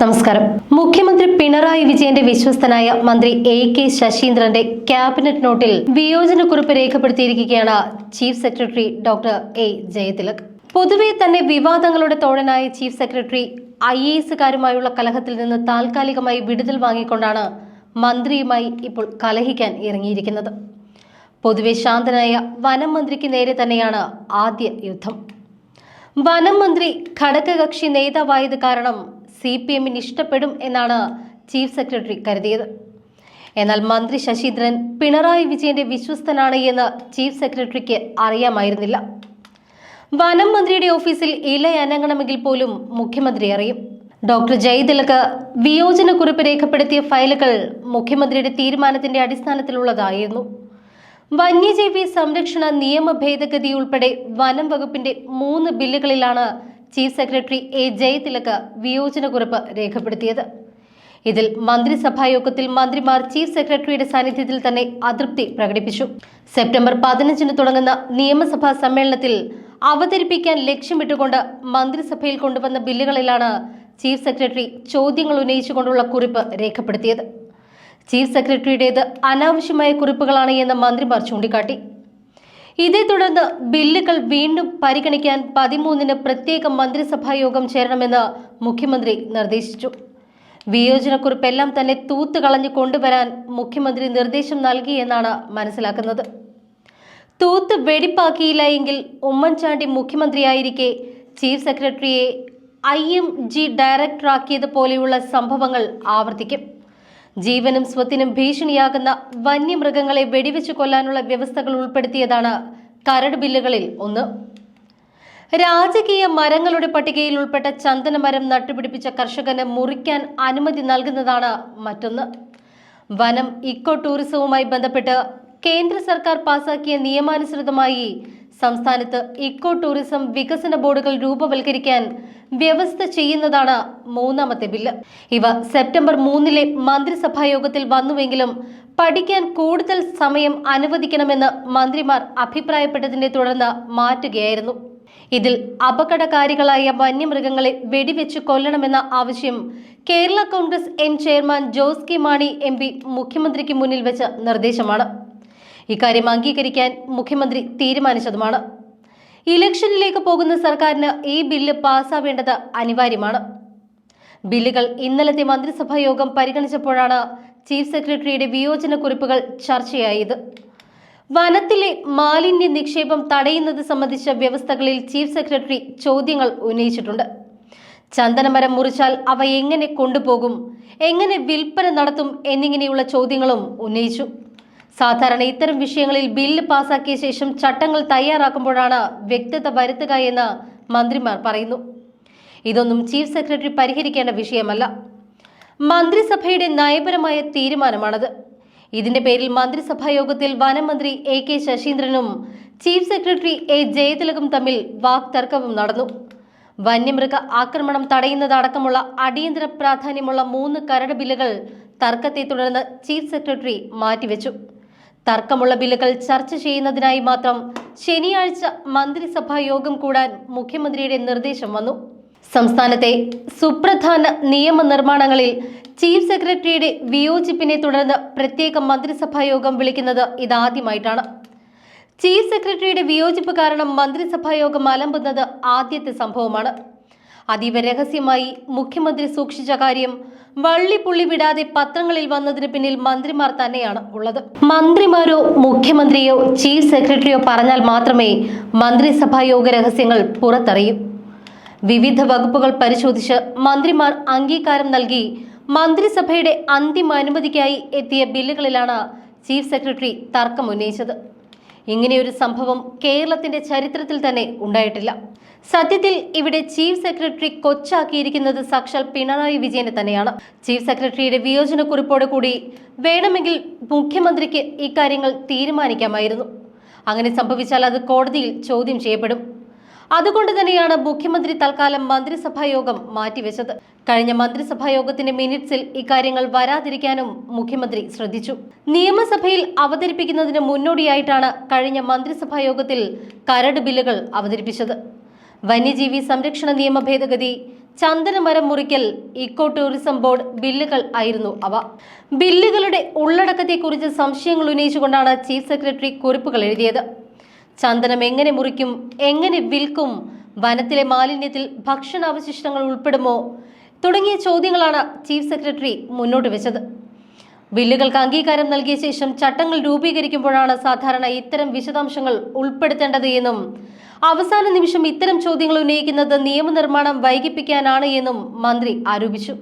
നമസ്കാരം. മുഖ്യമന്ത്രി പിണറായി വിജയന്റെ വിശ്വസ്തനായ മന്ത്രി എ കെ ശശീന്ദ്രന്റെ ക്യാബിനറ്റ് നോട്ടിൽ വിയോജനക്കുറിപ്പ് രേഖപ്പെടുത്തിയിരിക്കുകയാണ് chief secretary doctor A Jayathilak. പൊതുവെ തന്നെ വിവാദങ്ങളുടെ തോഴനായ ചീഫ് സെക്രട്ടറി ഐ എ എസുകാരുമായുള്ള കലഹത്തിൽ നിന്ന് താൽക്കാലികമായി വിടുതൽ വാങ്ങിക്കൊണ്ടാണ് മന്ത്രിയുമായി ഇപ്പോൾ കലഹിക്കാൻ ഇറങ്ങിയിരിക്കുന്നത്. പൊതുവെ ശാന്തനായ വനം മന്ത്രിക്ക് നേരെ തന്നെയാണ് ആദ്യ യുദ്ധം. വനം മന്ത്രി ഘടകകക്ഷി നേതാവായത് കാരണം സി പി എമ്മിന് ഇഷ്ടപ്പെടും എന്നാണ് ചീഫ് സെക്രട്ടറി കരുതിയത്. എന്നാൽ മന്ത്രി ശശീന്ദ്രൻ പിണറായി വിജയന്റെ വിശ്വസ്തനാണ് എന്ന് ചീഫ് സെക്രട്ടറിക്ക് അറിയാമായിരുന്നില്ല. വനം മന്ത്രിയുടെ ഓഫീസിൽ ഇല അനങ്ങണമെങ്കിൽ പോലും മുഖ്യമന്ത്രി അറിയും. ഡോക്ടർ ജയ്തിലക്ക് വിയോജനക്കുറിപ്പ് രേഖപ്പെടുത്തിയ ഫയലുകൾ മുഖ്യമന്ത്രിയുടെ തീരുമാനത്തിന്റെ അടിസ്ഥാനത്തിലുള്ളതായിരുന്നു. വന്യജീവി സംരക്ഷണ നിയമ ഭേദഗതി ഉൾപ്പെടെ വനം വകുപ്പിന്റെ മൂന്ന് ബില്ലുകളിലാണ് ചീഫ് സെക്രട്ടറി എ ജയതിലക്ക് വിയോജനക്കുറിപ്പ് രേഖപ്പെടുത്തിയത്. ഇതിൽ മന്ത്രിസഭാ യോഗത്തിൽ മന്ത്രിമാർ ചീഫ് സെക്രട്ടറിയുടെ സാന്നിധ്യത്തിൽ തന്നെ അതൃപ്തി പ്രകടിപ്പിച്ചു. സെപ്റ്റംബർ പതിനഞ്ചിന് തുടങ്ങുന്ന നിയമസഭാ സമ്മേളനത്തിൽ അവതരിപ്പിക്കാൻ ലക്ഷ്യമിട്ടുകൊണ്ട് മന്ത്രിസഭയിൽ കൊണ്ടുവന്ന ബില്ലുകളിലാണ് ചീഫ് സെക്രട്ടറി ചോദ്യങ്ങൾ ഉന്നയിച്ചുകൊണ്ടുള്ള കുറിപ്പ് രേഖപ്പെടുത്തിയത്. ചീഫ് സെക്രട്ടറിയുടേത് അനാവശ്യമായ കുറിപ്പുകളാണ് എന്ന് മന്ത്രിമാർ ചൂണ്ടിക്കാട്ടി. ഇതേ തുടർന്ന് ബില്ലുകൾ വീണ്ടും പരിഗണിക്കാൻ പതിമൂന്നിന് പ്രത്യേക മന്ത്രിസഭാ യോഗം ചേരണമെന്ന് മുഖ്യമന്ത്രി നിർദ്ദേശിച്ചു. വിയോജനക്കുറിപ്പെല്ലാം തന്നെ തൂത്തുകളഞ്ഞു കൊണ്ടുവരാൻ മുഖ്യമന്ത്രി നിർദ്ദേശം നൽകിയെന്നാണ് മനസ്സിലാക്കുന്നത്. തൂത്ത് വെടിപ്പാക്കിയില്ല എങ്കിൽ ഉമ്മൻചാണ്ടി മുഖ്യമന്ത്രിയായിരിക്കെ ചീഫ് സെക്രട്ടറിയെ ഐ എം ജി ഡയറക്ടറാക്കിയതുപോലെയുള്ള സംഭവങ്ങൾ ആവർത്തിക്കും. ജീവനും സ്വത്തിനും ഭീഷണിയാകുന്ന വന്യമൃഗങ്ങളെ വെടിവെച്ചു കൊല്ലാനുള്ള വ്യവസ്ഥകൾ ഉൾപ്പെടുത്തിയതാണ് കരട് ബില്ലുകളിൽ ഒന്ന്. രാജകീയ മരങ്ങളുടെ പട്ടികയിൽ ഉൾപ്പെട്ട ചന്ദനമരം നട്ടുപിടിപ്പിച്ച കർഷകന് മുറിക്കാൻ അനുമതി നൽകുന്നതാണ് മറ്റൊന്ന്. വനം ഇക്കോ ടൂറിസവുമായി ബന്ധപ്പെട്ട് കേന്ദ്ര സർക്കാർ പാസാക്കിയ നിയമാനുസൃതമായി സംസ്ഥാനത്ത് ഇക്കോ ടൂറിസം വികസന ബോർഡുകൾ രൂപവൽക്കരിക്കാൻ വ്യവസ്ഥ ചെയ്യുന്നതാണ് മൂന്നാമത്തെ ബില്ല്. ഇവ സെപ്റ്റംബർ മൂന്നിലെ മന്ത്രിസഭാ യോഗത്തിൽ വന്നുവെങ്കിലും പഠിക്കാൻ കൂടുതൽ സമയം അനുവദിക്കണമെന്ന് മന്ത്രിമാർ അഭിപ്രായപ്പെട്ടതിനെ തുടർന്ന് മാറ്റുകയായിരുന്നു. ഇതിൽ അപകടകാരികളായ വന്യമൃഗങ്ങളെ വെടിവെച്ച് കൊല്ലണമെന്ന ആവശ്യം Kerala Congress M chairman Jose K Mani M P മുഖ്യമന്ത്രിക്ക് മുന്നിൽ വെച്ച നിർദ്ദേശമാണ്. ഇക്കാര്യം അംഗീകരിക്കാൻ മുഖ്യമന്ത്രി തീരുമാനിച്ചതുമാണ്. ഇലക്ഷനിലേക്ക് പോകുന്ന സർക്കാരിന് ഈ ബില്ല് പാസ്സാവേണ്ടത് അനിവാര്യമാണ്. ബില്ലുകൾ ഇന്നലത്തെ മന്ത്രിസഭാ യോഗം പരിഗണിച്ചപ്പോഴാണ് ചീഫ് സെക്രട്ടറിയുടെ വിയോജന കുറിപ്പുകൾ ചർച്ചയായത്. വനത്തിലെ മാലിന്യ നിക്ഷേപം തടയുന്നത് സംബന്ധിച്ച വ്യവസ്ഥകളിൽ ചീഫ് സെക്രട്ടറി ചോദ്യങ്ങൾ ഉന്നയിച്ചിട്ടുണ്ട്. ചന്ദനമരം മുറിച്ചാൽ അവ എങ്ങനെ കൊണ്ടുപോകും എങ്ങനെ വിൽപ്പന നടത്തും എന്നിങ്ങനെയുള്ള ചോദ്യങ്ങളും ഉന്നയിച്ചു. സാധാരണ ഇത്തരം വിഷയങ്ങളിൽ ബില്ല് പാസാക്കിയ ശേഷം ചട്ടങ്ങൾ തയ്യാറാക്കുമ്പോഴാണ് വ്യക്തത വരുത്തുക എന്ന് മന്ത്രിമാർ പറയുന്നു. ഇതൊന്നും ചീഫ് സെക്രട്ടറി പരിഹരിക്കേണ്ട വിഷയമല്ല. മന്ത്രിസഭയുടെ നയപരമായ തീരുമാനമാണത്. ഇതിന്റെ പേരിൽ മന്ത്രിസഭാ യോഗത്തിൽ വനമന്ത്രി എ കെ ശശീന്ദ്രനും ചീഫ് സെക്രട്ടറി എ ജയതിലകും തമ്മിൽ വാക്തർക്കവും നടന്നു. വന്യമൃഗ ആക്രമണം തടയുന്നതടക്കമുള്ള അടിയന്തര പ്രാധാന്യമുള്ള മൂന്ന് കരട് ബില്ലുകൾ തർക്കത്തെ തുടർന്ന് ചീഫ് സെക്രട്ടറി മാറ്റിവെച്ചു. തർക്കമുള്ള ബില്ലുകൾ ചർച്ച ചെയ്യുന്നതിനായി മാത്രം ശനിയാഴ്ച മന്ത്രിസഭാ യോഗം കൂടാൻ മുഖ്യമന്ത്രിയുടെ നിർദ്ദേശം വന്നു. സംസ്ഥാനത്തെ സുപ്രധാന നിയമനിർമ്മാണങ്ങളിൽ ചീഫ് സെക്രട്ടറിയുടെ വിയോജിപ്പിനെ തുടർന്ന് പ്രത്യേക മന്ത്രിസഭാ യോഗം വിളിക്കുന്നത് ഇതാദ്യമായിട്ടാണ്. ചീഫ് സെക്രട്ടറിയുടെ വിയോജിപ്പ് കാരണം മന്ത്രിസഭാ യോഗം അലമ്പുന്നത് ആദ്യത്തെ സംഭവമാണ്. അതീവ രഹസ്യമായി മുഖ്യമന്ത്രി സൂക്ഷിച്ച കാര്യം വള്ളിപ്പുള്ളി വിടാതെ പത്രങ്ങളിൽ വന്നതിന് പിന്നിൽ മന്ത്രിമാർ തന്നെയാണ് ഉള്ളത്. മന്ത്രിമാരോ മുഖ്യമന്ത്രിയോ ചീഫ് സെക്രട്ടറിയോ പറഞ്ഞാൽ മാത്രമേ മന്ത്രിസഭാ യോഗ രഹസ്യങ്ങൾ പുറത്തറിയൂ. വിവിധ വകുപ്പുകൾ പരിശോധിച്ച് മന്ത്രിമാർ അംഗീകാരം നൽകി മന്ത്രിസഭയുടെ അന്തിമ അനുമതിക്കായി എത്തിയ ബില്ലുകളിലാണ് ചീഫ് സെക്രട്ടറി തർക്കം ഉന്നയിച്ചത് ഇങ്ങനെയൊരു സംഭവം കേരളത്തിന്റെ ചരിത്രത്തിൽ തന്നെ ഉണ്ടായിട്ടില്ല. സത്യത്തിൽ ഇവിടെ ചീഫ് സെക്രട്ടറി കൊച്ചാക്കിയിരിക്കുന്നത് സാക്ഷാൽ പിണറായി വിജയനെ തന്നെയാണ്. ചീഫ് സെക്രട്ടറിയുടെ വിയോജനക്കുറിപ്പോട് കൂടി വേണമെങ്കിൽ മുഖ്യമന്ത്രിക്ക് ഇക്കാര്യങ്ങൾ തീരുമാനിക്കാമായിരുന്നു. അങ്ങനെ സംഭവിച്ചാൽ അത് കോടതിയിൽ ചോദ്യം ചെയ്യപ്പെടും. അതുകൊണ്ട് തന്നെയാണ് മുഖ്യമന്ത്രി തൽക്കാലം മന്ത്രിസഭാ യോഗം മാറ്റിവെച്ചത്. കഴിഞ്ഞ മന്ത്രിസഭാ യോഗത്തിന്റെ മിനിറ്റ്സിൽ ഇക്കാര്യങ്ങൾ വരാതിരിക്കാനും മുഖ്യമന്ത്രി ശ്രദ്ധിച്ചു. നിയമസഭയിൽ അവതരിപ്പിക്കുന്നതിന് മുന്നോടിയായിട്ടാണ് കഴിഞ്ഞ മന്ത്രിസഭാ യോഗത്തിൽ കരട് ബില്ലുകൾ അവതരിപ്പിച്ചത്. വന്യജീവി സംരക്ഷണ നിയമ ഭേദഗതി ചന്ദനമരം മുറിക്കൽ ഇക്കോ ടൂറിസം ബോർഡ് ബില്ലുകൾ ആയിരുന്നു അവ. ബില്ലുകളുടെ ഉള്ളടക്കത്തെക്കുറിച്ച് സംശയങ്ങൾ ഉന്നയിച്ചുകൊണ്ടാണ് ചീഫ് സെക്രട്ടറി കുറിപ്പുകൾ എഴുതിയത്. ചന്ദനം എങ്ങനെ മുറിക്കും എങ്ങനെ വിൽക്കും വനത്തിലെ മാലിന്യത്തിൽ ഭക്ഷണാവശിഷ്ടങ്ങൾ ഉൾപ്പെടുമോ തുടങ്ങിയ ചോദ്യങ്ങളാണ് ചീഫ് സെക്രട്ടറി മുന്നോട്ട് വെച്ചത്. ബില്ലുകൾക്ക് അംഗീകാരം നൽകിയ ശേഷം ചട്ടങ്ങൾ രൂപീകരിക്കുമ്പോഴാണ് സാധാരണ ഇത്തരം വിശദാംശങ്ങൾ ഉൾപ്പെടുത്തേണ്ടത് എന്നും അവസാന നിമിഷം ഇത്തരം ചോദ്യങ്ങൾ ഉന്നയിക്കുന്നത് നിയമനിർമ്മാണം വൈകിപ്പിക്കാനാണ് എന്നും മന്ത്രി ആരോപിച്ചു.